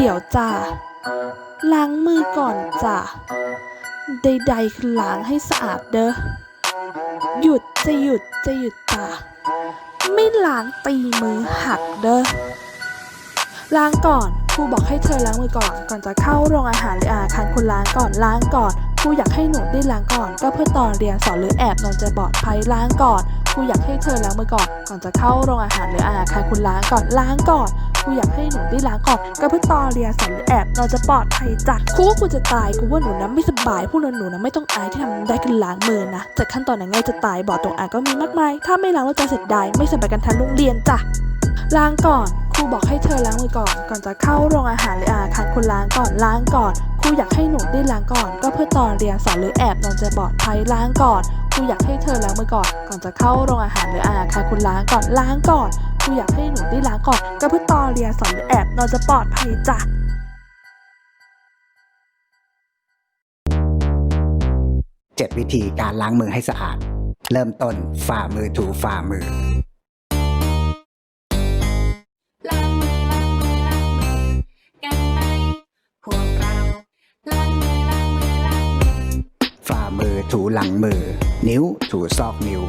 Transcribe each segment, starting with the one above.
เดี๋ยวจ้าล้างมือก่อนจ้ะใดๆคือล้างให้สะอาดเด้อ หยุดจะหยุดจะหยุดจ้ะไม่ล้างตีมือหักเด้อ ล้างก่อนครูบอกให้เธอล้างมือก่อน ก่อนจะเข้าโรงอาหารหรืออาคารคุณล้างก่อนล้างก่อนครูอยากให้หนูได้ล้างก่อน ก็เพื่อตอนเรียนสอนหรือแอบนอนจะปลอดภัยล้างก่อน ครูอยากให้เธอล้างมือก่อน ก่อนจะเข้าโรงอาหารหรืออาคารคุณล้างก่อนล้างก่อนครูอยากให้หนูได้ล้างก่อนก็เพื่อตอเรียสอนหรือแอบนอนจะปลอดภัยจ้ะครูว่ากูจะตายกูว่าหนูนะไม่สบายพวกหนูนะไม่ต้องอายที่ทำได้คือล้างมือนะจากขั้นตอนไหนง่ายจะตายบอกตรงอ่านก็มีมากมายถ้าไม่ล้างเราจะเสร็จได้ไม่สบายกันทั้งโรงเรียนจ้ะล้างก่อนครูบอกให้เธอล้างมือก่อน ก่อนจะเข้าโรงอาหารหรืออาคารคุณล้างก่อนล้างก่อน รูอยากให้หนูได้ล้างก่อน ก็เพื่อตอนเรียนสอนหรือแอบนอนจะปลอดภัยล้างก่อนครูอยากให้เธอล้างมือก่อน ก่อนจะเข้าโรงอาหารหรืออาคาคุณล้างก่อนล้างก่อนครูอยากให้หนูได้ล้างก่อน ก็เพื่อตอนเรียนสอนหรือแอบนอนจะปลอดภัยจ้ะ7วิธีการล้างมือให้สะอาด เริ่มต้นฝ่ามือถูฝ่ามือ อถูหลังมือ นิ้วถูซอกนิ้ว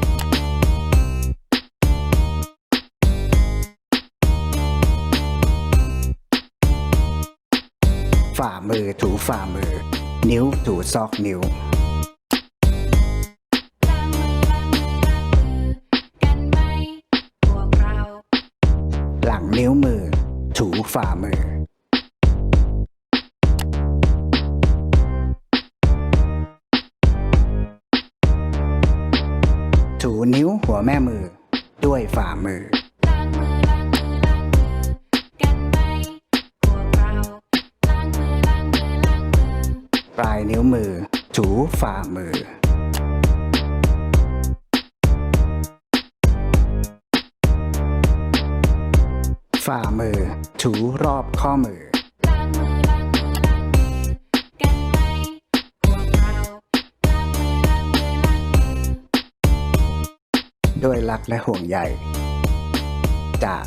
ฝ่ามือถูฝ่ามือ นิ้วถูซอกนิ้ว หลังนิ้วมือ ถูฝ่ามือ ถูนิ้วหัวแม่มือ ด้วยฝ่ามือ ปลายนิ้วมือ ถูฝ่ามือ ฝ่ามือ ถูรอบข้อมือ ด้วยรักและห่วงใยจาก